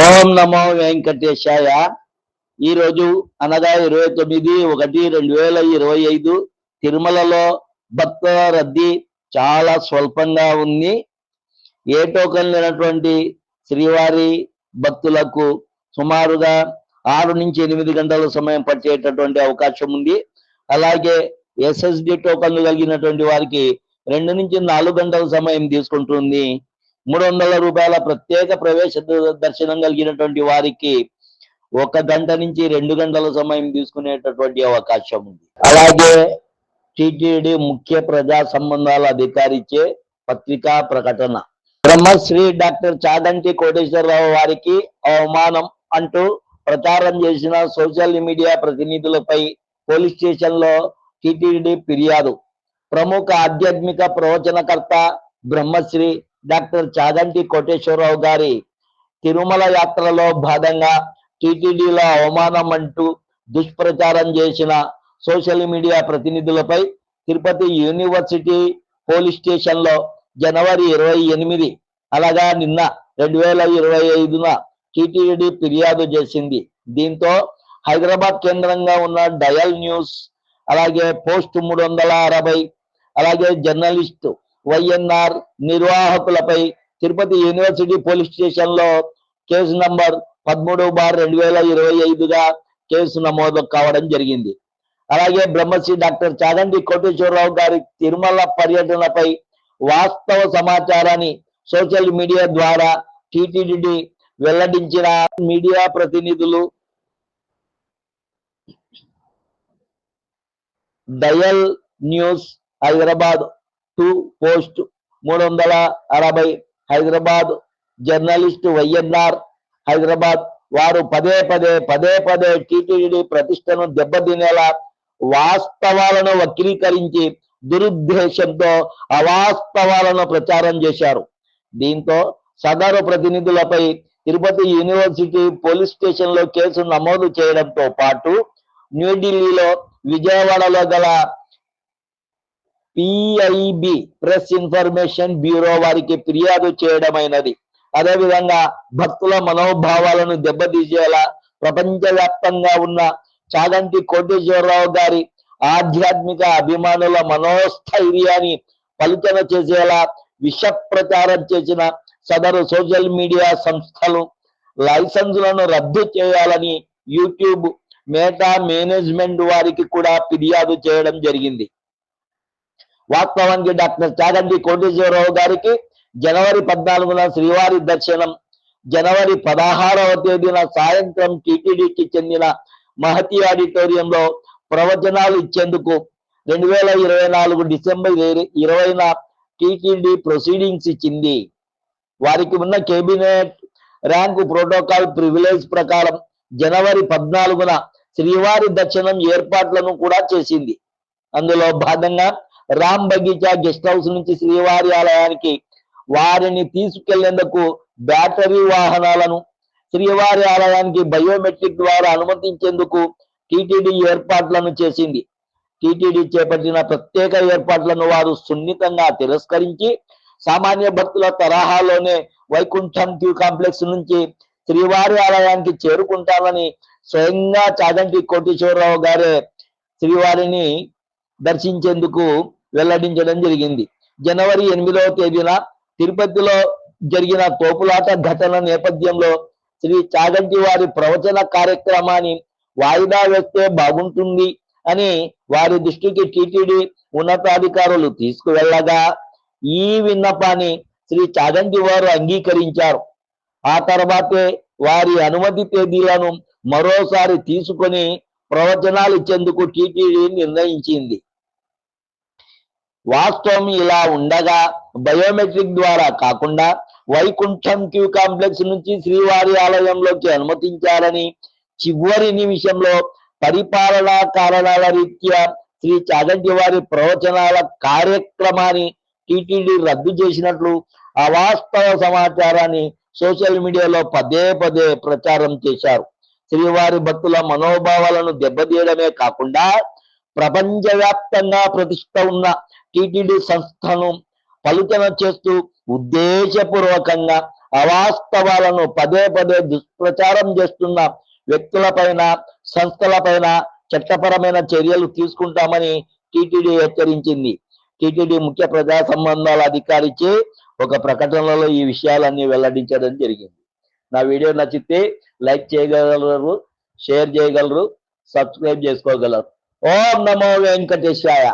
ఓం నమో వెంకటేశాయ. ఈ రోజు అనగా ఇరవై తొమ్మిది ఒకటి రెండు వేల ఇరవై ఐదు తిరుమలలో భక్తుల రద్దీ చాలా స్వల్పంగా ఉంది. ఏ టోకన్ లేనటువంటి శ్రీవారి భక్తులకు సుమారుగా ఆరు నుంచి ఎనిమిది గంటల సమయం పట్టేటటువంటి అవకాశం ఉంది. అలాగే ఎస్ఎస్డి టోకన్లు కలిగినటువంటి వారికి రెండు నుంచి నాలుగు గంటల సమయం తీసుకుంటుంది. మూడు వందల రూపాయల ప్రత్యేక ప్రవేశ దర్శనం కలిగినటువంటి వారికి ఒక గంట నుంచి రెండు గంటల సమయం తీసుకునేటటువంటి అవకాశం ఉంది. అలాగే టిటిడి ముఖ్య ప్రజా సంబంధాల అధికారిచే పత్రికా ప్రకటన. బ్రహ్మశ్రీ డాక్టర్ చాదంటి కోటేశ్వరరావు వారికి అవమానం అంటూ ప్రచారం చేసిన సోషల్ మీడియా ప్రతినిధులపై పోలీస్ స్టేషన్లో టిటిడి ఫిర్యాదు. ప్రముఖ ఆధ్యాత్మిక ప్రవచనకర్త బ్రహ్మశ్రీ డాక్టర్ చాగంటి కోటేశ్వరరావు గారి తిరుమల యాత్రలో భాగంగా టీటీడీలో అవమానం అంటూ దుష్ప్రచారం చేసిన సోషల్ మీడియా ప్రతినిధులపై తిరుపతి యూనివర్సిటీ పోలీస్ స్టేషన్లో జనవరి ఇరవై ఎనిమిది అలాగా నిన్న రెండు వేల ఇరవై ఐదున టీటీడీ ఫిర్యాదు చేసింది. దీంతో హైదరాబాద్ కేంద్రంగా ఉన్న డయల్ న్యూస్ అలాగే పోస్ట్ మూడు వందల అరవై అలాగే జర్నలిస్టు వైఎన్ఆర్ నిర్వాహకులపై తిరుపతి యూనివర్సిటీ పోలీస్ స్టేషన్లో కేసు నంబర్ పదమూడు బార్ రెండు వేల ఇరవై ఐదుగా కేసు నమోదు కావడం జరిగింది. అలాగే బ్రహ్మశ్రీ డాక్టర్ చాగంటి కోటేశ్వరరావు గారి తిరుమల పర్యటనపై వాస్తవ సమాచారాన్ని సోషల్ మీడియా ద్వారా టిటిడి వెల్లడించిన మీడియా ప్రతినిధులు dial news Hyderabad two post మూడు వందల అరవై హైదరాబాద్ జర్నలిస్ట్ వైఎన్ఆర్ హైదరాబాద్. వారు పదే పదే పదే పదే టీటీడీ ప్రతిష్టను దెబ్బతినేలా వాస్తవాలను వక్రీకరించి దురుద్దేశంతో అవాస్తవాలను ప్రచారం చేశారు. దీంతో సదరు ప్రతినిధులపై తిరుపతి యూనివర్సిటీ పోలీస్ స్టేషన్లో కేసు నమోదు చేయడంతో పాటు న్యూఢిల్లీలో విజయవాడలో గల పిఐబి ప్రెస్ ఇన్ఫర్మేషన్ బ్యూరో వారికి ఫిర్యాదు చేయడమైనది. అదేవిధంగా భక్తుల మనోభావాలను దెబ్బతీసేలా ప్రపంచవ్యాప్తంగా ఉన్న చాగంటి కోటేశ్వరరావు గారి ఆధ్యాత్మిక అభిమానుల మనోస్థైర్యాన్ని పలుచన చేసేలా విష ప్రచారం చేసిన సదరు సోషల్ మీడియా సంస్థలు లైసెన్సులను రద్దు చేయాలని యూట్యూబ్ మేటా మేనేజ్మెంట్ వారికి కూడా ఫిర్యాదు చేయడం జరిగింది. వాస్తవానికి డాక్టర్ చాగంటి కోటేశ్వరరావు గారికి జనవరి పద్నాలుగున శ్రీవారి దర్శనం జనవరి పదహారవ తేదీన సాయంత్రం టిటిడికి చెందిన మహతి ఆడిటోరియంలో ప్రవచనాలు ఇచ్చేందుకు రెండు వేల ఇరవై నాలుగు డిసెంబర్ ఇరవైన టిటిడి ప్రొసీడింగ్స్ ఇచ్చింది. వారికి ఉన్న కేబినెట్ ర్యాంకు ప్రోటోకాల్ ప్రివిలేజ్ ప్రకారం జనవరి పద్నాలుగున శ్రీవారి దర్శనం ఏర్పాట్లను కూడా చేసింది. అందులో భాగంగా రామ్ బగీచా గెస్ట్ హౌస్ నుంచి శ్రీవారి ఆలయానికి వారిని తీసుకెళ్ళేందుకు బ్యాటరీ వాహనాలను శ్రీవారి ఆలయానికి బయోమెట్రిక్ ద్వారా అనుమతించేందుకు టిటిడి ఏర్పాట్లను చేసింది. టిటిడి చేపట్టిన ప్రత్యేక ఏర్పాట్లను వారు సున్నితంగా తిరస్కరించి సామాన్య భక్తుల తరహాలోనే వైకుంఠం క్యూ కాంప్లెక్స్ నుంచి శ్రీవారి ఆలయానికి చేరుకుంటామని స్వయంగా చాగంటి కోటేశ్వరరావు గారే శ్రీవారిని దర్శించేందుకు వెల్లడించడం జరిగింది. జనవరి ఎనిమిదవ తేదీన తిరుపతిలో జరిగిన తోపులాట ఘటన నేపథ్యంలో శ్రీ చాగంటి వారి ప్రవచన కార్యక్రమాన్ని వాయిదా వేస్తే బాగుంటుంది అని వారి దృష్టికి టిటిడి ఉన్నతాధికారులు తీసుకువెళ్ళగా ఈ విన్నపాన్ని శ్రీ చాగంటి వారు అంగీకరించారు. ఆ తర్వాతే వారి అనుమతి తేదీలను మరోసారి తీసుకొని ప్రవచనాలు ఇచ్చేందుకు టిటిడి నిర్ణయించింది. వాస్తవం ఇలా ఉండగా బయోమెట్రిక్ ద్వారా కాకుండా వైకుంఠం క్యూ కాంప్లెక్స్ నుంచి శ్రీవారి ఆలయంలోకి అనుమతించారని చివరి నిమిషంలో పరిపాలనా కారణాల రీత్యా శ్రీ చాగంటి వారి ప్రవచనాల కార్యక్రమాన్ని టిటిడి రద్దు చేసినట్లు అవాస్తవ సమాచారాన్ని సోషల్ మీడియాలో పదే పదే ప్రచారం చేశారు. శ్రీవారి భక్తుల మనోభావాలను దెబ్బతీయడమే కాకుండా ప్రపంచవ్యాప్తంగా ప్రతిష్ట ఉన్న టిటిడి సంస్థను పలుచన చేస్తూ ఉద్దేశపూర్వకంగా అవాస్తవాలను పదే పదే దుష్ప్రచారం చేస్తున్న వ్యక్తులపైన సంస్థలపైన చట్టపరమైన చర్యలు తీసుకుంటామని టిటిడి హెచ్చరించింది. టిటిడి ముఖ్య ప్రజా సంబంధాల అధికారిచే ఒక ప్రకటనలో ఈ విషయాలన్నీ వెల్లడించడం జరిగింది. నా వీడియో నచ్చితే లైక్ చేయగలరు షేర్ చేయగలరు సబ్స్క్రైబ్ చేసుకోగలరు. ఓం నమో వెంకటేశాయ.